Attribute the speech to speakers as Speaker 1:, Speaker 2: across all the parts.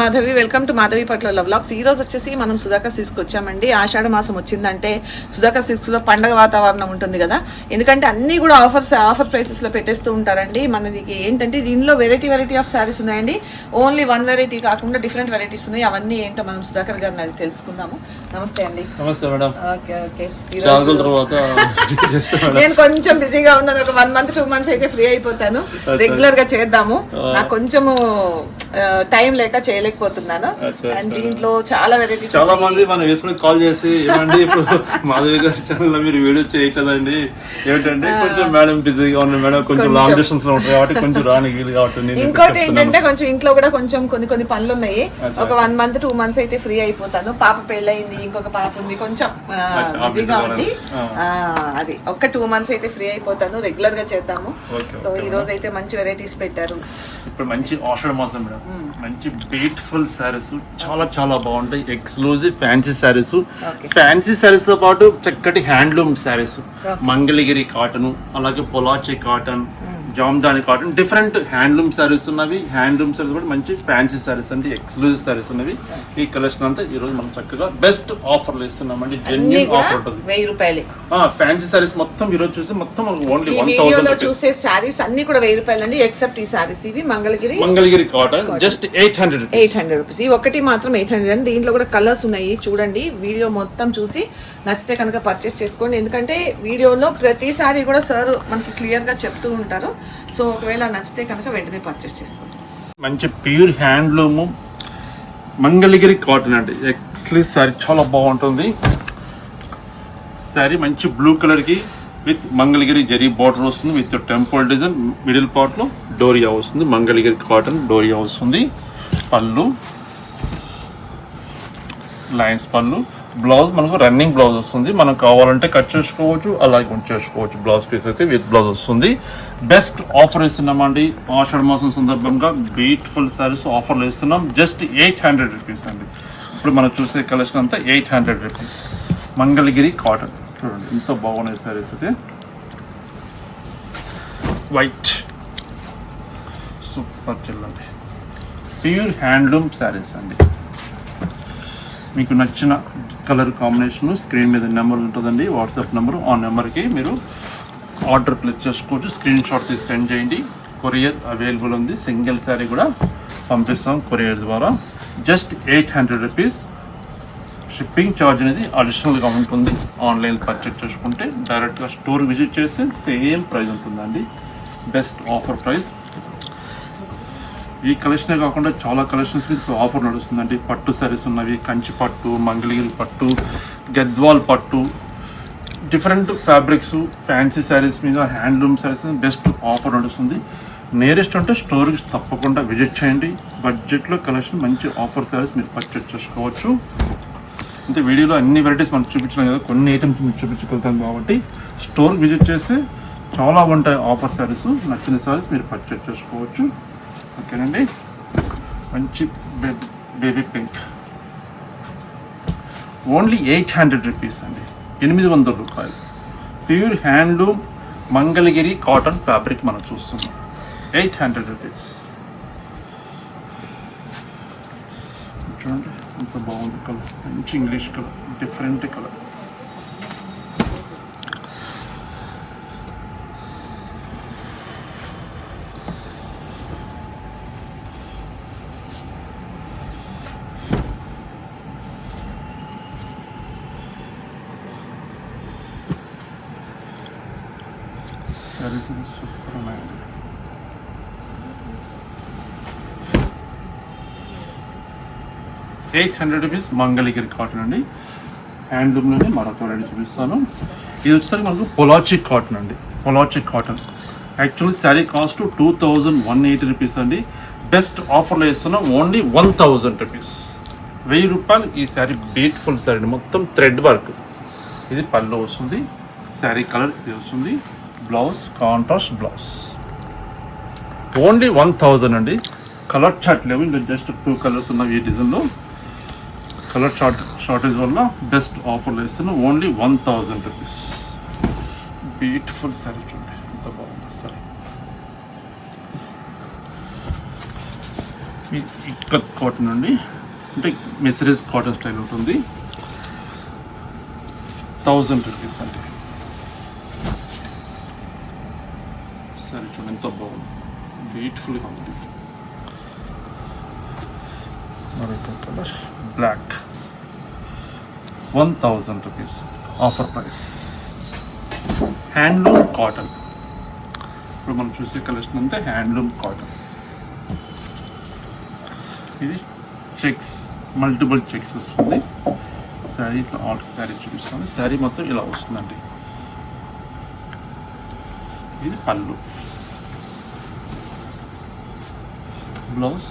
Speaker 1: Madhavi welcome to Madhavi పట్ల vlogs. ఈ రోజు వచ్చేసి మనం సుధాకర్ సిక్స్కి వచ్చామండి. ఆషాఢ మాసం వచ్చిందంటే సుధాకర్ సిక్స్లో పండగ వాతావరణం ఉంటుంది కదా. ఎందుకంటే అన్ని కూడా ఆఫర్స్ ఆఫర్ ప్రైసెస్లో పెట్టేస్తూ ఉంటారండి. మనకి ఏంటంటే దీనిలో వెరైటీ వెరైటీ ఆఫ్ శారీస్ ఉన్నాయండి. ఓన్లీ వన్ వెరైటీ కాకుండా డిఫరెంట్ వెరైటీస్ ఉన్నాయి. అవన్నీ ఏంటో మనం సుధాకర్ గారిని అది తెలుసుకుందాము. నమస్తే అండి.
Speaker 2: నమస్తే మేడం.
Speaker 1: Okay okay. నేను కొంచెం బిజీగా ఉన్నాను. ఒక వన్ మంత్ టూ మంత్స్ అయితే ఫ్రీ అయిపోతాను. రెగ్యులర్గా చేద్దాము. నాకు కొంచెము టైం లేక చేయలేకపోతున్నాను. అండ్ దీంట్లో చాలా వెరైటీస్
Speaker 2: చాలా మంది మనం వేసుకుని కాల్ చేసి ఏమండి ఇప్పుడు మాధవి గారి ఛానల్లో మీరు వీడియో చేయట్లేదండి. ఏమిటంటే కొంచెం మేడం బిజీగా ఉన్న మేడం కొంచెం లాంగ్ డిస్టెన్స్లో ఉంటారు కాబట్టి కొంచెం రానికి వీలు కాబట్టి
Speaker 1: ఇంకోటి ఏంటంటే కొంచెం ఇంట్లో కూడా కొంచెం కొన్ని కొన్ని పనులు ఉన్నాయి ఒక వన్ మంత్ టూ మంత్స్ అయితే ఫ్రీ అయిపోతాను. పాప పెళ్ళయింది ఇంకొక పాప ఉంది. కొంచెం బిజీగా ఉంది. అది. ఒక్క టూ మంత్స్ అయితే ఫ్రీ అయిపోతాను. రెగ్యులర్గా చేద్దాము. సో ఈ రోజు అయితే మంచి వెరైటీస్ పెట్టారు.
Speaker 2: ఇప్పుడు మంచి ఆషాఢ మాసం మేడం. మంచి బ్యూటిఫుల్ శారీస్ చాలా చాలా బాగుంటాయి. Exclusive fancy saris
Speaker 1: Okay.
Speaker 2: Fancy శారీస్తో పాటు చక్కటి హ్యాండ్లూమ్ శారీస్ మంగళగిరి కాటన్ అలాగే Pollachi cotton Jamdani cotton. Different handloom saris ఉన్నవి. హ్యాండ్లూమ్ శారీస్ కూడా మంచి ఫ్యాన్సీ శారీస్ అంటే ఎక్స్క్లూజివ్ శారీస్ ఉన్నవి. ఈ కలెక్షన్ అంతా ఈ రోజు మనం చక్కగా బెస్ట్ ఆఫర్లు ఇస్తున్నామండి.
Speaker 1: అన్ని
Speaker 2: జెన్యున్ ఆఫర్ ఉంటుంది.
Speaker 1: వెయ్యి రూపాయలే.
Speaker 2: ఫ్యాన్సీ శారీస్ మొత్తం ఈ రోజు చూసి మొత్తం ఓన్లీ వన్ థౌసండ్
Speaker 1: చూసే శారీస్ అన్ని కూడా వెయ్యి రూపాయలు అండి ఎక్సెప్ట్ ఈ శారీస్ ఇవి Mangalagiri
Speaker 2: Mangalagiri cotton just eight hundred
Speaker 1: eight hundred rupees ఈ ఒకటి మాత్రం ఎయిట్ హండ్రెడ్ అండి. దీంట్లో కూడా కలర్స్ ఉన్నాయి చూడండి. వీడియో మొత్తం చూసి నచ్చితే కనుక పర్చేస్ చేసుకోండి. ఎందుకంటే వీడియోలో ప్రతిసారి కూడా సార్ మనకి క్లియర్గా చెప్తూ ఉంటారు. సో ఒకవేళ నచ్చితే కనుక వెంటనే పర్చేస్ చేసుకోండి.
Speaker 2: మంచి ప్యూర్ హ్యాండ్లూమ్. మంగళగిరి కాటన్ అండి. ఎక్స్లీ సారీ చాలా బాగుంటుంది. సారీ మంచి బ్లూ కలర్కి విత్ మంగళగిరి జరీ బార్డర్ వస్తుంది విత్ టెంపుల్ డిజైన్ మిడిల్ పార్ట్లో డోరియా వస్తుంది మంగళగిరి కాటన్ డోరియా వస్తుంది. పళ్ళు లైన్స్ పళ్ళు. బ్లౌజ్ మనకు రన్నింగ్ బ్లౌజ్ వస్తుంది. మనం కావాలంటే కట్ చేసుకోవచ్చు అలాగే ఉంచేసుకోవచ్చు బ్లౌజ్ పీస్ అయితే విత్ బ్లౌజ్ వస్తుంది. బెస్ట్ ఆఫర్ ఇస్తున్నామండి. ఆషాఢ మాసం సందర్భంగా బ్యూటిఫుల్ సారీస్ ఆఫర్లు ఇస్తున్నాం. జస్ట్ ఎయిట్ హండ్రెడ్ రూపీస్ అండి. ఇప్పుడు మనం చూసే కలెక్షన్ అంతా eight hundred rupees Mangalagiri cotton చూడండి ఎంత బాగున్నాయి సారీస్ అయితే. వైట్ సూపర్ చెల్లండి ప్యూర్ హ్యాండ్లూమ్ శారీస్ అండి. మీకు నచ్చిన కలర్ కాంబినేషన్ స్క్రీన్ మీద నెంబర్ ఉంటుందండి. WhatsApp number. ఆ నెంబర్కి మీరు ఆర్డర్ ప్లేస్ చేసుకోవచ్చు. స్క్రీన్ షాట్ తీసి సెండ్ చేయండి. కొరియర్ అవైలబుల్ ఉంది. సింగిల్ శారీ కూడా పంపిస్తాం కొరియర్ ద్వారా. Just eight hundred rupees shipping charge అనేది అడిషనల్గా ఉంటుంది. ఆన్లైన్ పర్చేజ్ చేసుకుంటే డైరెక్ట్గా స్టోర్ విజిట్ చేస్తే సేమ్ ప్రైస్ ఉంటుందండి. Best offer price. ఈ కలెక్షనే కాకుండా చాలా కలెక్షన్స్ మీద ఆఫర్ నడుస్తుందండి. పట్టు సారీస్ ఉన్నవి కంచి పట్టు మంగళగిరి పట్టు గద్వాల్ పట్టు డిఫరెంట్ ఫ్యాబ్రిక్స్ ఫ్యాన్సీ శారీస్ మీద హ్యాండ్లూమ్ శారీస్ బెస్ట్ ఆఫర్ నడుస్తుంది. నియరెస్ట్ అంటే స్టోర్కి తప్పకుండా విజిట్ చేయండి. బడ్జెట్లో కలెక్షన్ మంచి ఆఫర్ శారీస్ మీరు పర్చేస్ చేసుకోవచ్చు. అంటే వీడియోలో అన్ని వెరైటీస్ మనం చూపించడం కదా కొన్ని ఐటమ్స్ మీరు చూపించగలుగుతాం కాబట్టి స్టోర్ విజిట్ చేస్తే చాలా ఉంటాయి ఆఫర్ శారీస్ నచ్చిన శారీస్ మీరు పర్చేస్ చేసుకోవచ్చు. ఓకేనండి? మంచి baby pink. Only eight hundred rupees అండి. ఎనిమిది వందల రూపాయలు. Pure handloom Mangalagiri cotton fabric మనం చూస్తున్నాం. Eight hundred rupees. చూడండి ఎంత బాగుంది కలర్. మంచి English colour. Different colour saris super ఉన్నాయండి eight hundred rupees Mangalagiri cotton అండి. హ్యాండ్లూమ్లోనే మరొక వెరైటీ చూపిస్తాను. ఇది వచ్చేసరికి మనకు పొలాచి కాటన్ అండి. Pollachi cotton. Actually sari cost two thousand one eighty rupees అండి. బెస్ట్ ఆఫర్లో ఇస్తున్నాం ఓన్లీ వన్ థౌజండ్ రూపీస్. వెయ్యి రూపాయలు ఈ శారీ బ్యూటిఫుల్ శారీ మొత్తం థ్రెడ్ వర్క్. ఇది పళ్ళు వస్తుంది. శారీ కలర్ ఇది వస్తుంది. Blouse contrast blouse. Only one thousand అండి. కలర్ చార్ట్ లేవు. ఇంకా జస్ట్ టూ కలర్స్ ఉన్నవి ఈ డిజైన్లో. కలర్ షార్ట్ షార్టేజ్ వల్ల బెస్ట్ ఆఫర్లో ఇస్తున్నాం only one thousand rupees. Beautiful sari చూడండి. ఎంత బాగుంది సారీ ఇక్కత్ కాటన్ అండి. అంటే మెసరేజ్ కాటన్ స్టైల్ ఉంటుంది. థౌజండ్ రూపీస్ అండి. సరే చూడండి ఎంత బాగుంది. బ్యూటిఫుల్గా ఉంది. మరి colour black one thousand rupees offer price handloom cotton ఇప్పుడు మనం చూసే కలెక్షన్ అంతా హ్యాండ్లూమ్ కాటన్ ఇది చెక్స్ మల్టిపుల్ చెక్స్ వస్తుంది. శారీ ఇట్లా ఆల్ శారీ చూపిస్తుంది శారీ మొత్తం ఇలా వస్తుందండి. ఇది పళ్ళు. Blouse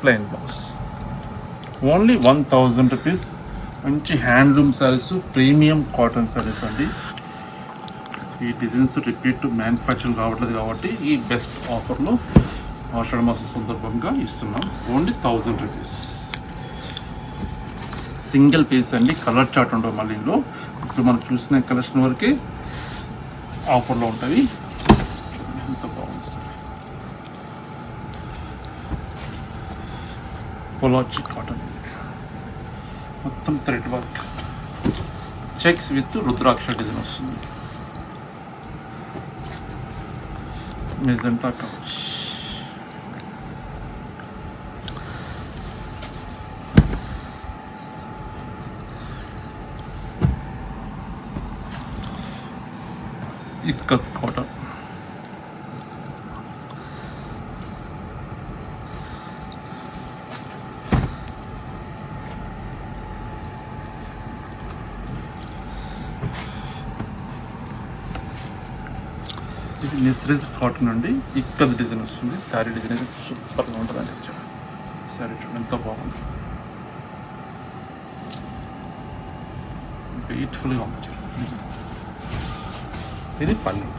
Speaker 2: plain blouse only one thousand rupees. మంచి handloom saris premium cotton saris అండి. ఈ డిజైన్స్ రిపీట్ మ్యానుఫ్యాక్చర్ కావట్లేదు కాబట్టి ఈ బెస్ట్ ఆఫర్లో ఆషాఢ మాసం సందర్భంగా ఇస్తున్నాం. Only thousand rupees. Single piece అండి కలర్ చార్ట్ ఉండవు మళ్ళీ ఇందులో. ఇప్పుడు మనం చూసిన కలెక్షన్ వరకే ఆఫర్లో ఉంటుంది ఎంత బాగుంది సార్. పొలాచి కాటన్ మొత్తం thread work checks with rudraksha design వస్తుంది మెజెంటా కవచ్ ఇక్కత్ కాటన్ మిస్రీస్ కాటన్ అండి ఇక్కడ డిజైన్ వస్తుంది. శారీ డిజైన్ అయితే సూపర్గా ఉంటుంది అండి శారీ చూడండి ఎంత బాగుంది. బ్యూటిఫుల్గా ఉంది. ఇది పన్ను.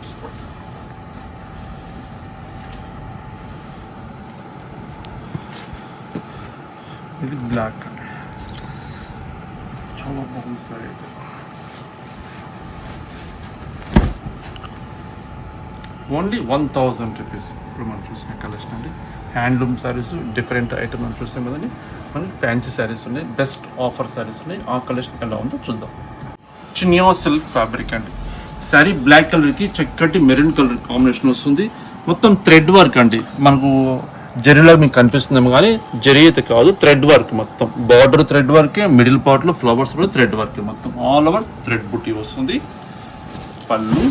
Speaker 2: ఇది బ్లాక్ చాలా బాగుంది సారీ అయితే. ఓన్లీ వన్ థౌజండ్ రూపీస్ ఇప్పుడు మనం చూసిన కలెక్షన్ అండి. హ్యాండ్లూమ్ శారీస్ డిఫరెంట్ ఐటమ్ మనం చూసాం కదండి. మనకి ఫ్యాన్సీ శారీస్ ఉన్నాయి బెస్ట్ ఆఫర్ శారీస్ ఉన్నాయి. ఆ కలెక్షన్ ఎలా ఉందో చూద్దాం. చినియా సిల్క్ ఫ్యాబ్రిక్ అండి. శారీ బ్లాక్ కలర్కి చక్కటి మెరూన్ కలర్ కాంబినేషన్ వస్తుంది. మొత్తం థ్రెడ్ వర్క్ అండి. మనకు జరీలో మీకు కనిపిస్తుందేమో కానీ జరీ అయితే కాదు థ్రెడ్ వర్క్ మొత్తం. బార్డర్ థ్రెడ్ వర్కే మిడిల్ పార్ట్లో ఫ్లవర్స్ కూడా థ్రెడ్ వర్క్ మొత్తం. ఆల్ ఓవర్ థ్రెడ్ బుట్టి వస్తుంది. పళ్ళు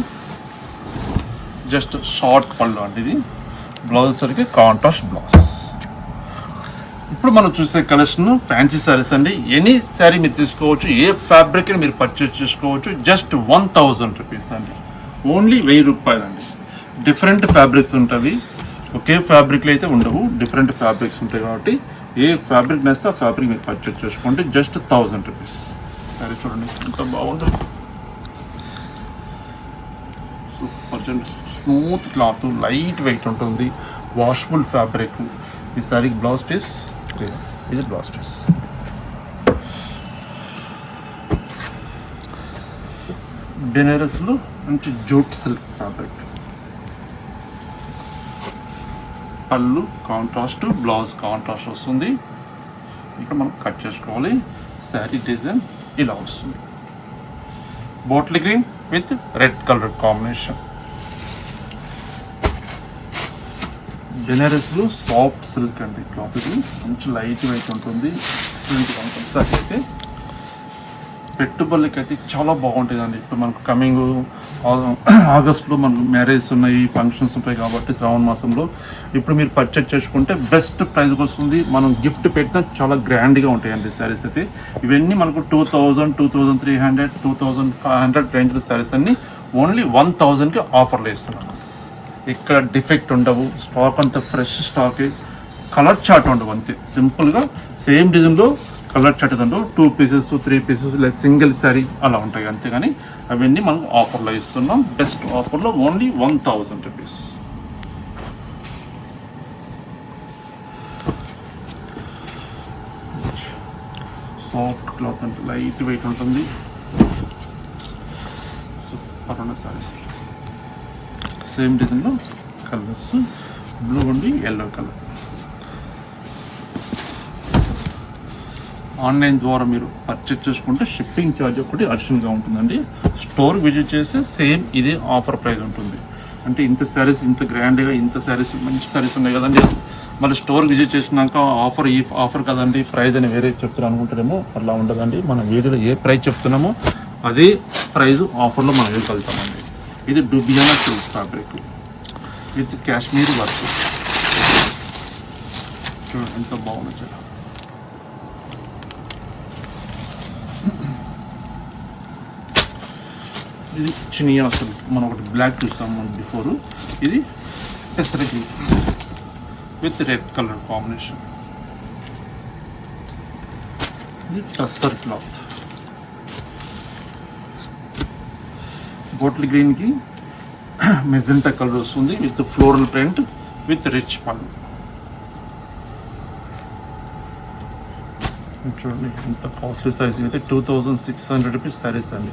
Speaker 2: జస్ట్ షార్ట్ పళ్ళు అండి ఇది. బ్లౌజ్ సరికి కాంట్రాస్ట్ బ్లౌజ్ ఇప్పుడు మనం చూసే కలెక్షన్ ఫ్యాన్సీ శారీస్ అండి. ఎనీ శారీ మీరు తీసుకోవచ్చు ఏ ఫ్యాబ్రిక్ మీరు పర్చేస్ చేసుకోవచ్చు జస్ట్ వన్ థౌజండ్ రూపీస్ అండి. ఓన్లీ వెయ్యి రూపాయలు అండి. డిఫరెంట్ ఫ్యాబ్రిక్స్ ఉంటుంది ఒకే ఫ్యాబ్రిక్లు అయితే ఉండవు. డిఫరెంట్ ఫ్యాబ్రిక్స్ ఉంటాయి కాబట్టి ఏ ఫ్యాబ్రిక్ నేస్తే ఆ ఫ్యాబ్రిక్ మీరు పర్చేస్ చేసుకోండి జస్ట్ థౌజండ్ రూపీస్ సరే చూడండి ఎంత బాగుంటుంది super smooth cloth light weight ఉంటుంది. వాషబుల్ ఫ్యాబ్రిక్ ఈ సారీ బ్లౌజ్ పీస్ ఇది బ్లౌజ్ పీస్. బెనారస్లో మంచి జూట్ సిల్క్ ఫ్యాబ్రిక్ పళ్ళు కాంట్రాస్ట్ బ్లౌజ్ కాంట్రాస్ట్ వస్తుంది. ఇక్కడ మనం కట్ చేసుకోవాలి. శారీ డిజైన్ ఇలా వస్తుంది. Bottle green with red colour combination బెనారస్లో soft silk అండి క్లాత్ ఇది. మంచి లైట్ వెయిట్ ఉంటుంది. ఎక్సలెంట్గా ఉంటుంది. సార్ అయితే పెట్టుబడులకి అయితే చాలా బాగుంటుంది అండి ఇప్పుడు మనకు కమింగ్ ఆగస్ట్లో మనకు మ్యారేజ్ ఉన్నాయి ఫంక్షన్స్ ఉంటాయి కాబట్టి శ్రావణ మాసంలో. ఇప్పుడు మీరు పర్చేజ్ చేసుకుంటే బెస్ట్ ప్రైస్కి వస్తుంది. మనం గిఫ్ట్ పెట్టినా చాలా గ్రాండ్గా ఉంటాయండి శారీస్ అయితే. ఇవన్నీ మనకు two thousand two thousand three hundred two thousand five hundred రేంజ్లో శారీస్ అన్ని ఓన్లీ వన్ థౌజండ్కి ఆఫర్లు ఇస్తున్నాను ఇక్కడ డిఫెక్ట్ ఉండవు. స్టాక్ అంతా ఫ్రెష్ స్టాక్ కలర్ చార్ట్ ఉండవు అంతే. సింపుల్గా సేమ్ డిజైన్లో కలర్ చార్ట్ ఉండవు. టూ పీసెస్ త్రీ పీసెస్ లేదా సింగిల్ శారీ అలా ఉంటాయి అంతేగాని అవన్నీ మనం ఆఫర్లో ఇస్తున్నాం. బెస్ట్ ఆఫర్లో only one thousand rupees soft cloth అంటే లైట్ వెయిట్ ఉంటుంది. సూపర్ ఉన్న సారీస్ సేమ్ డిజైన్లో కలర్స్ బ్లూ అండి ఎల్లో కలర్ ఆన్లైన్ ద్వారా మీరు పర్చేజ్ చేసుకుంటే షిప్పింగ్ ఛార్జ్ ఒకటి అర్షన్గా ఉంటుందండి. స్టోర్ విజిట్ చేస్తే సేమ్ ఇదే ఆఫర్ ప్రైస్ ఉంటుంది. అంటే ఇంత శారీస్ ఇంత గ్రాండ్గా ఇంత శారీస్ మంచి శారీస్ ఉన్నాయి కదండి. మళ్ళీ స్టోర్ విజిట్ చేసినాక ఆఫర్ ఈ ఆఫర్ కదండి. ప్రైజ్ అని వేరే చెప్తున్నాను అనుకుంటారేమో అలా ఉండదండి. మనం వీడియోలో ఏ ప్రైస్ చెప్తున్నామో అదే ప్రైజ్ ఆఫర్లో మనం వెళ్తామండి ఇది డుబియానా silk fabric. With Kashmir work. చూడండి ఎంత బాగుంది చాలా ఇది చినియా సిల్క్ మనం ఒకటి బ్లాక్ చూస్తాం మనం బిఫోర్ ఇది పెసరకి విత్ రెడ్ కలర్ కాంబినేషన్ ఇది టస్సర్ క్లాత్ బాటిల్ గ్రీన్కి మెజెంటా కలర్ వస్తుంది with floral print with rich పళ్ళు. చూడండి ఎంత కాస్ట్లీ సైజ్ అయితే two thousand six hundred rupees saris అండి.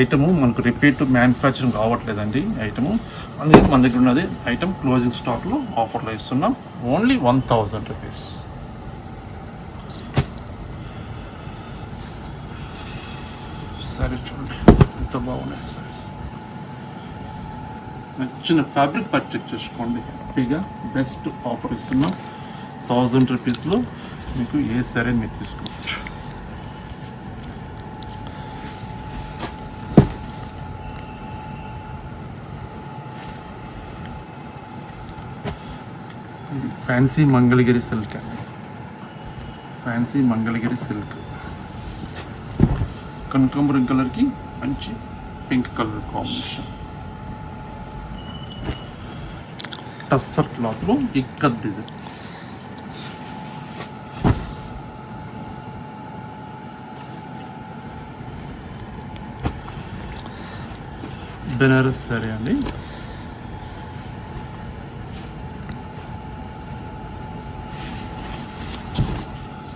Speaker 2: ఐటము మనకు రిపీట్ మ్యానుఫ్యాక్చరింగ్ కావట్లేదండి ఐటము అందుకే మన దగ్గర ఉన్నది ఐటమ్ క్లోజింగ్ స్టాక్లో ఆఫర్లో ఇస్తున్నాం. ఓన్లీ వన్ థౌజండ్ రూపీస్ సరే చూడండి ఎంత బాగున్నాయి సరే. నచ్చిన ఫ్యాబ్రిక్ పర్చేస్ చేసుకోండి. హ్యాపీగా బెస్ట్ ఆఫర్ ఇస్తున్నాం థౌజండ్ రూపీస్లో మీకు ఏ సరే మీరు తీసుకోవచ్చు. ఫ్యాన్సీ మంగళగిరి సిల్క్ అండి ఫ్యాన్సీ మంగళగిరి సిల్క్ కనకాంబరం కలర్కి మంచి పింక్ కలర్ కాంబినేషన్ టస్సర్ క్లాత్లో ఇక్కత్ డిజైన్ బెనారస్ సరే అండి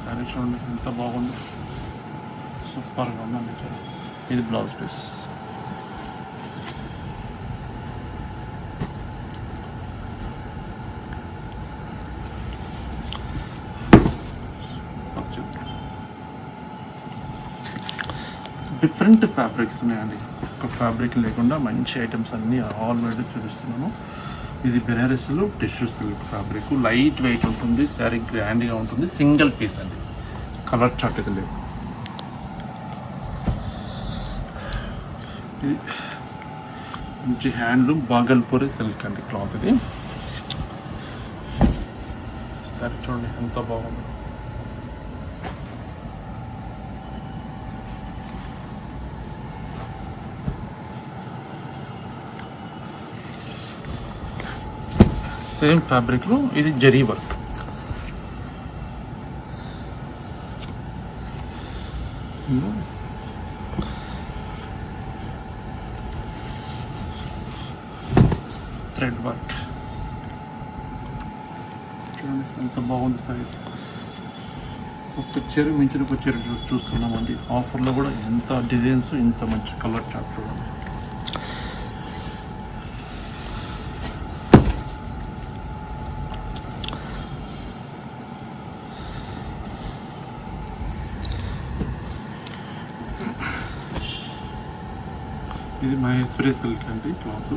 Speaker 2: సరే చూడండి ఎంత బాగుంది సూపర్గా ఉందండి చూడండి. ఇది బ్లౌజ్ పీస్ డిఫరెంట్ ఫ్యాబ్రిక్స్ ఉన్నాయండి. ఒక ఫ్యాబ్రిక్ లేకుండా మంచి ఐటమ్స్ అన్నీ ఆల్రెడీ చూపిస్తున్నాము ఇది బెనారస్లో tissue silk fabric. Light weight ఉంటుంది శారీ గ్రాండ్గా ఉంటుంది సింగిల్ పీస్ అండి. కలర్ చాట్ ఇది లేదు. ఇది మంచి హ్యాండ్లూమ్ బాగల్పూరి సిల్క్ అండి క్లాత్ ఇది. సరే చూడండి ఎంత బాగుంది. సేమ్ ఫ్యాబ్రిక్లో ఇది జరీ వర్క్ థ్రెడ్ వర్క్ ఎంత బాగుంది సైజ్ ఒక చీర మించిన ఒక చీర చూస్తున్నామండి ఆఫర్లో కూడా ఎంత డిజైన్స్ ఇంత మంచి కలర్ చాట్ చూడండి ఇది మహేశ్వరి సిల్క్ అండి క్లాత్.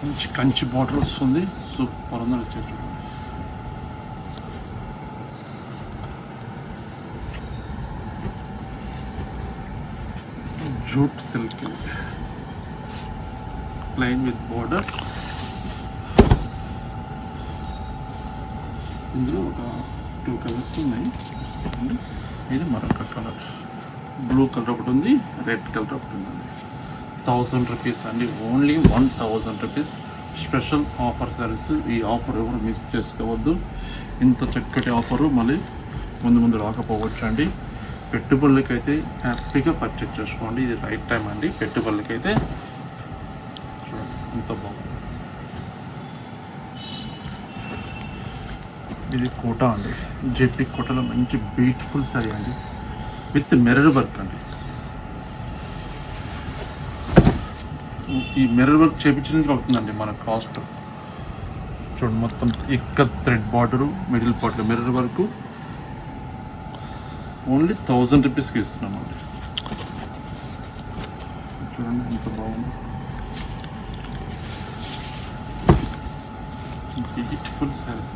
Speaker 2: మంచి కంచి బార్డర్ వస్తుంది. సూపర్ ఉందని వచ్చేది jute silk plain with border ఇందులో ఒక టూ కలర్స్ ఉన్నాయి. ఇది మరొక కలర్ బ్లూ కలర్ ఒకటి ఉంది రెడ్ కలర్ ఒకటి ఉందండి. థౌజండ్ రూపీస్ అండి. Only one thousand rupees special offer service ఈ ఆఫర్ ఎవరు మిస్ చేసుకోవద్దు. ఇంత చక్కటి ఆఫరు మళ్ళీ ముందు ముందు రాకపోవచ్చు అండి పెట్టుబడులకైతే హ్యాపీగా పర్చేస్ చేసుకోండి. ఇది రైట్ టైం అండి. పెట్టుబడులకైతే చూడండి ఎంత బాగుంది. ఇది కోట అండి. జెపి కోటలో మంచి బ్యూటిఫుల్ సారీ అండి. విత్ మిర్రర్ వర్క్ అండి. ఈ మిర్రర్ వర్క్ చేపించడానికి అవుతుందండి మన కాస్ట్ చూడండి మొత్తం ఇక్క థ్రెడ్ బార్డరు మిడిల్ పార్ట్లో మిర్రర్ వర్క్ ఓన్లీ థౌజండ్ రూపీస్కి ఇస్తున్నామండి చూడండి ఎంత బాగుంది. Beautiful saris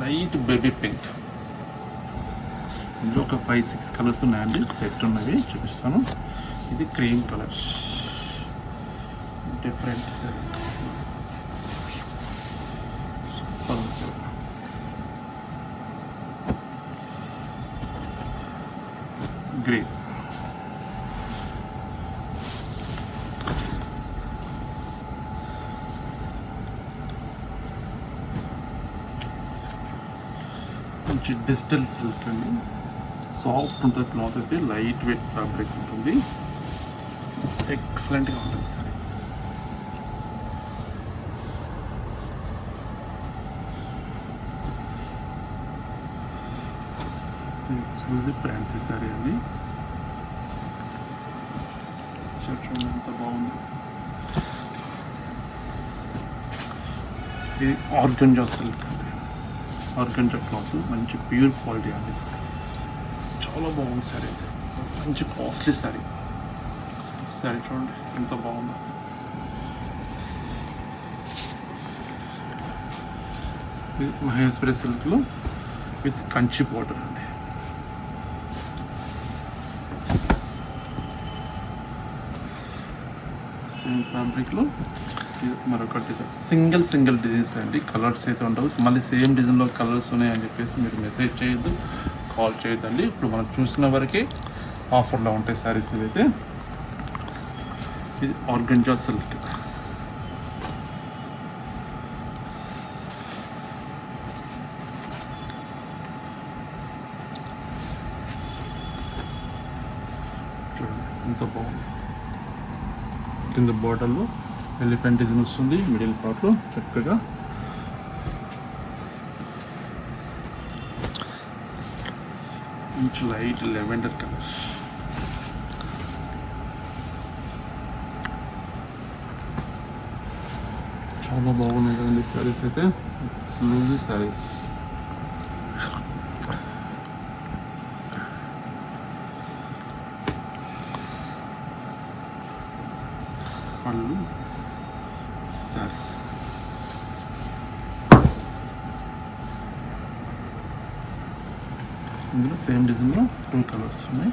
Speaker 2: light baby pink ఇందులో ఒక ఫైవ్ సిక్స్ కలర్స్ ఉన్నాయండి. సెట్ ఉన్నవి. చూపిస్తాను. ఇది cream colour different sari green మంచి డిజిటల్ సిల్క్ అండి. సాఫ్ట్ ఉంటుంది క్లాత్ అయితే లైట్ వెయిట్ ఫ్యాబ్రిక్ ఉంటుంది ఎక్సలెంట్గా ఉంటుంది సార్ ఎక్స్క్లూజివ్ ఫ్యాన్సీ సారీ అండి చూడండి ఎంత బాగుంది ఇది ఆర్గంజా సిల్క్ అండి ఆర్గంజా క్లాత్ మంచి ప్యూర్ క్వాలిటీ అండి చాలా బాగుంది సారీ అయితే మంచి కాస్ట్లీ సారీ సారీ చూడండి ఎంత బాగుందో మహేశ్వరి సిల్క్లో విత్ కంచి బార్డర్ అండి సేమ్ ఫ్యాబ్రిక్లో మరొకటి. సింగిల్ సింగిల్ డిజైన్స్ అండి. కలర్స్ అయితే ఉండవు. మళ్ళీ సేమ్ డిజైన్లో కలర్స్ ఉన్నాయని చెప్పేసి మీరు మెసేజ్ చేయొద్దు కాల్ చేయొద్దండి. ఇప్పుడు మనం చూసిన వరకే ఆఫర్లో ఉంటాయి సారీస్ అయితే ఇది ఆర్గంజా సిల్క్ చూడండి ఎంత బాగుంది కింద బాటల్లో ఎలిఫెంట్ ఇది వస్తుంది మిడిల్ పార్ట్లో చక్కగా. Light lavender colours. చాలా బాగున్నాయి కదండి సారీస్ అయితే. లూజీ సారీస్ పళ్ళు సారీ ఇందులో సేమ్ డిజైన్లో టూ కలర్స్ ఉన్నాయి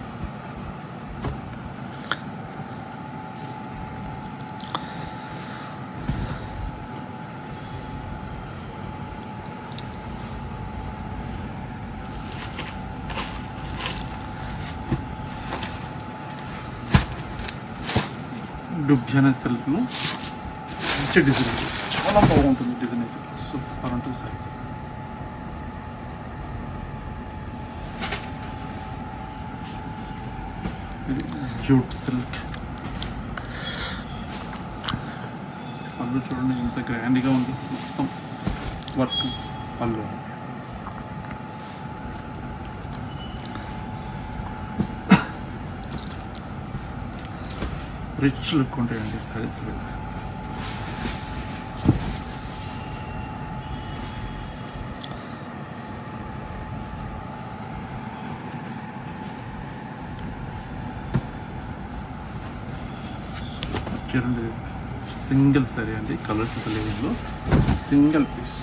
Speaker 2: డుబ్జానా సిల్క్లో మంచి డిజైన్ చాలా బాగుంటుంది డిజైన్ అయితే సూపర్ ఉంటుంది సార్ ఇది జూట్ సిల్క్ పళ్ళు చూడండి ఎంత గ్రాండ్గా ఉంది. మొత్తం వర్క్. పళ్ళు. రిచ్ లుక్ ఉంటాయండి సారీస్ చూడండి సింగిల్ సరే అండి. Colours లేవులో single piece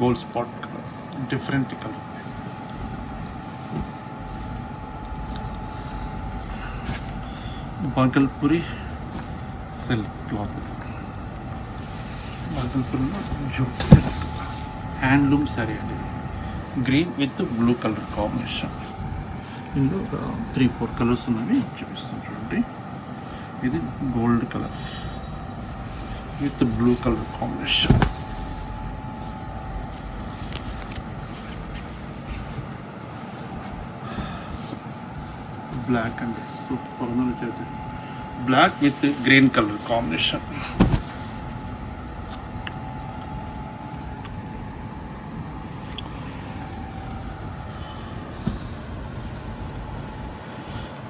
Speaker 2: gold spot colour different colour పాంకల్పూరి silk cloth బాగల్పూరిలో జూట్ సిల్క్ హ్యాండ్లూమ్ సారీ అండి green with blue colour combination ఇందులో ఒక త్రీ ఫోర్ కలర్స్ ఉన్నవి చూపిస్తాను చూడండి ఇది gold colour with blue colour combination black అండి సూపర్ ఉందని చేతి black with the green color combination.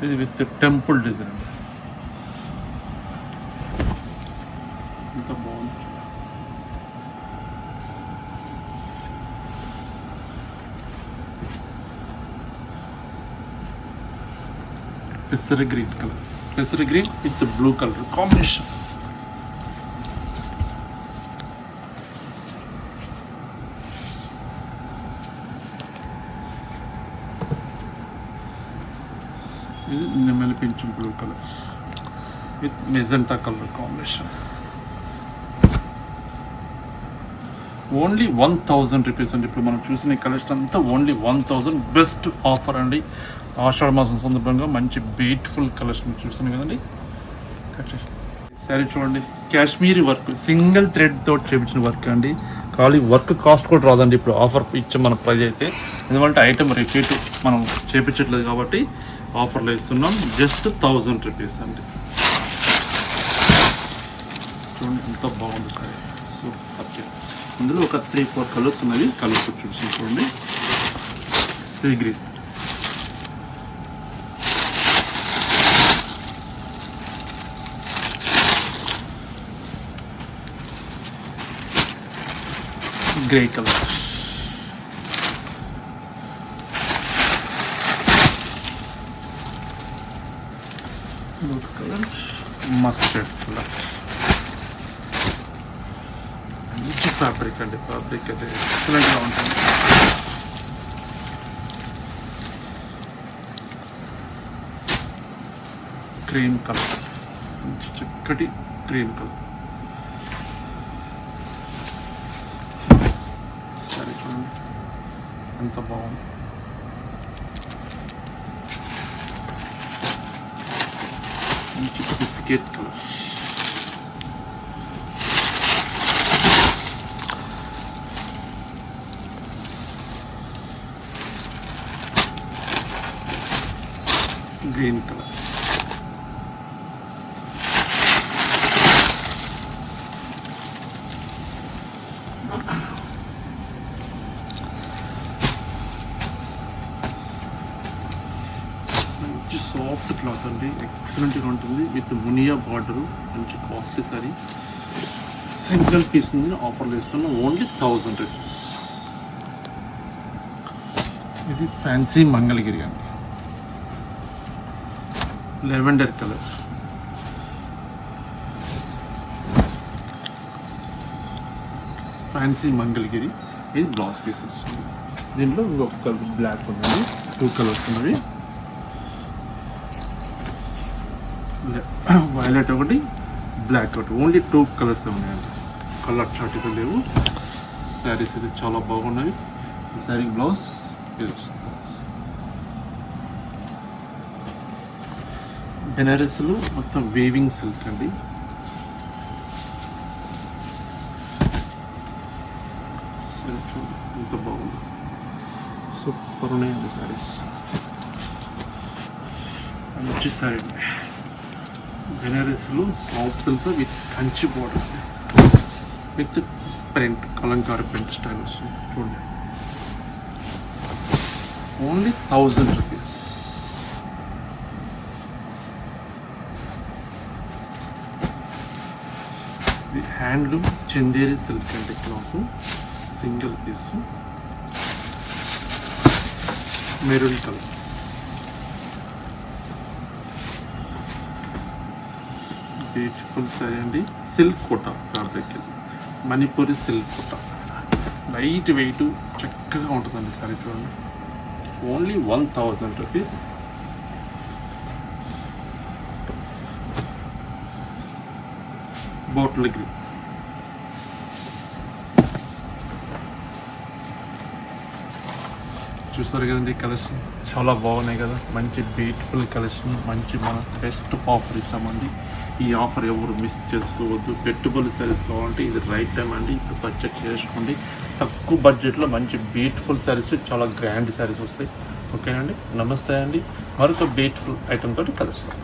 Speaker 2: This with the temple design. The bone. It's a green color. పెసర green with blue colour combination ఇది నెమలి పింఛం blue colour with magenta colour combination only one thousand rupees అండి ఇప్పుడు మనం చూసిన collection అంతా only one thousand best offer అండి ఆషాఢ మాసం సందర్భంగా మంచి బ్యూటిఫుల్ కలెక్షన్ చూసాను కదండి. సరే చూడండి. కాశ్మీరీ వర్క్ సింగిల్ థ్రెడ్ తోటి చేపించిన వర్క్ అండి. ఖాళీ వర్క్ కాస్ట్ కూడా రాదండి. ఇప్పుడు ఆఫర్ ఇచ్చే మన ప్రైజ్ అయితే. ఎందుకంటే ఐటమ్ రిపీట్ మనం చేపించట్లేదు కాబట్టి ఆఫర్లో ఇస్తున్నాం. జస్ట్ థౌజండ్ రూపీస్ అండి. చూడండి ఎంత బాగుంది సార్. సూపర్ ఇందులో ఒక త్రీ ఫోర్ కలర్స్ ఉన్నవి. కలర్స్ చూసి చూడండి. Sea green grey colour colour mustard colour మంచి ఫ్యాబ్రిక్ అండి ఫ్యాబ్రిక్ అయితే ఎక్సలెంట్గా ఉంటుంది క్రీమ్ కలర్ మంచి చక్కటి క్రీమ్ కలర్ సరే చూడండి ఎంత బాగుంది మంచి బిస్కెట్ కలర్ గ్రీన్ కలర్ మంచి క్లాత్ అండి ఎక్సలెంట్గా ఉంటుంది. విత్ మునియా బార్డర్ మంచి కాస్ట్లీ సారీ సింగిల్ పీస్ ఉంది. ఆఫర్లో ఇస్తున్నాం ఓన్లీ థౌజండ్ రూపీస్ ఇది ఫ్యాన్సీ మంగళగిరి అండి. Lavender colour fancy Mangalagiri. ఇది బ్లౌజ్ పీసెస్ దీంట్లో కలర్ బ్లాక్ ఉన్నది. టూ కలర్స్ ఉన్నవి. వైలెట్ ఒకటి బ్లాక్ ఒకటి. ఓన్లీ టూ కలర్స్ ఉన్నాయండి కలర్ చాటుగా లేవు. శారీస్ అయితే చాలా బాగున్నవి ఈ శారీ బ్లౌజ్ బెనారస్లో మొత్తం వేవింగ్ సిల్క్ అండి. ఎంత బాగుంది. సూపర్ ఉన్నాయండి శారీస్ మంచి sari బెనారస్లో soft with Kanchi border with print Kalamkari print style వస్తుంది. చూడండి. ఓన్లీ థౌజండ్ రూపీస్ ఇది హ్యాండ్లూమ్ చందేరి సిల్క్ అండి cloth single piece maroon colour beautiful sari అండి. సిల్క్ కుట్ట ఫ్యాబ్రిక్. మణిపూరి సిల్క్ కుట్ట లైట్ వెయిట్ చక్కగా ఉంటుందండి సారీ చూడండి. Only one thousand rupees. Bottle green చూస్తారు కదండి కలెక్షన్? చాలా బాగున్నాయి కదా. మంచి బ్యూటిఫుల్ కలెక్షన్ మంచి మన బెస్ట్ ఆఫర్ ఇస్తామండి ఈ ఆఫర్ ఎవరు మిస్ చేసుకోవద్దు. పెట్టుబడి సారీస్ కావాలంటే ఇది రైట్ టైం అండి. ఇప్పుడు పర్చేట్ చేసుకోండి. తక్కువ బడ్జెట్లో మంచి బ్యూటిఫుల్ సారీస్ చాలా గ్రాండ్ సారీస్ వస్తాయి. ఓకేనండి నమస్తే అండి. మరొక బ్యూటిఫుల్ ఐటమ్ తోటి కలుస్తాం.